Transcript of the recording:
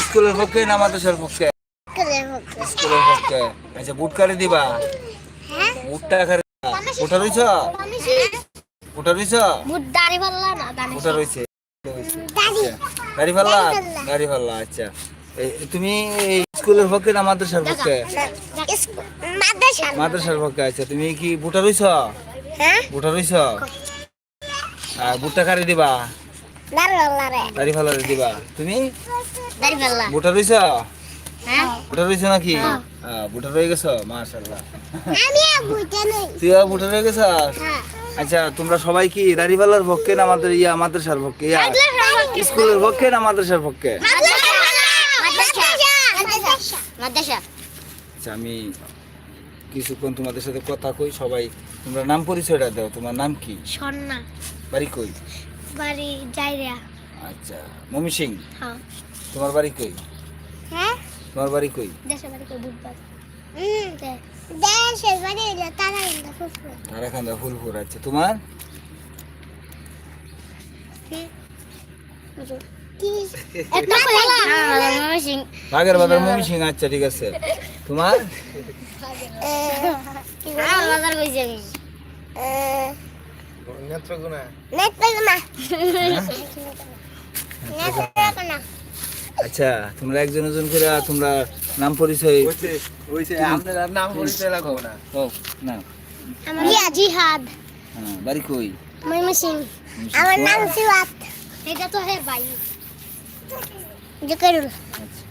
স্কুলের পক্ষে না মাদ্রাসার পক্ষে? স্কুলের পক্ষে। আচ্ছা বুট কারে দিবা? বুটটা কারে? বুটা রইছ? বুটা রইছ? দাড়ি পাল্লা না বুটা রইছে গাড়ি পাল্লা? গাড়ি পাল্লা। আচ্ছা। এই, তুমি স্কুলের পক্ষে না মাদ্রাসার পক্ষে? মাদ্রাসা মাদ্রাসার পক্ষে। আচ্ছা। তুমি কি বুটা রইছ? হ্যাঁ? বুটা রইছ? আর বুটটা কারে দিবা? দাড়ি রে দিবা। তুমি? দাড়ি পাল্লা বুটা রইছ? হ্যাঁ? বুটা রইছ নাকি? হ্যাঁ। বুটা রয়ে গেছো? মাশাআল্লাহ। আমি নেই। তুই বুটা রয়ে গেছ হ্যাঁ। আচ্ছা তোমরা সবাই কি দাড়িপাল্লার পক্ষে না আমাদের ইয়া মাদ্রাসার পক্ষে? ইয়া স্কুলের পক্ষে না মাদ্রাসার পক্ষে? আচ্ছা আমি কিছুক্ষণ তোমাদের সাথে কথা কই সবাই তোমরা নাম পরিচয়টা দাও। তোমার নাম কি? সন্না। বাড়ি কই? বাড়ি যাইরা আচ্ছা মমি সিং হ্যাঁ। তোমার বাড়ি কই? হ্যাঁ? তোমার বাড়ি কই? দেশে বাড়ি কই? বুধবার। হুম দেশে বাড়ি তারা কিন্তু ফুফু তারাখান্দা ফুলপুর আচ্ছা তোমার? বাগের বাজার মমি সিং আচ্ছা ঠিক আছে। তোমার? হ্যাঁ বাজার কইছি। আমি নেত্রকোনা নেত্রকোনা নেত্রকোনা আচ্ছা তোমরা একজন একজন করে তোমরা নাম পরিচয় আপনার নাম পরিচয় লাগবো না। ও না ইয়া জিহাদ। হ্যাঁ বাড়ি কই? ময়মা সিং আমার নাম সিওয়াত। এটা তো হে ভাই। জকেরুল আচ্ছা।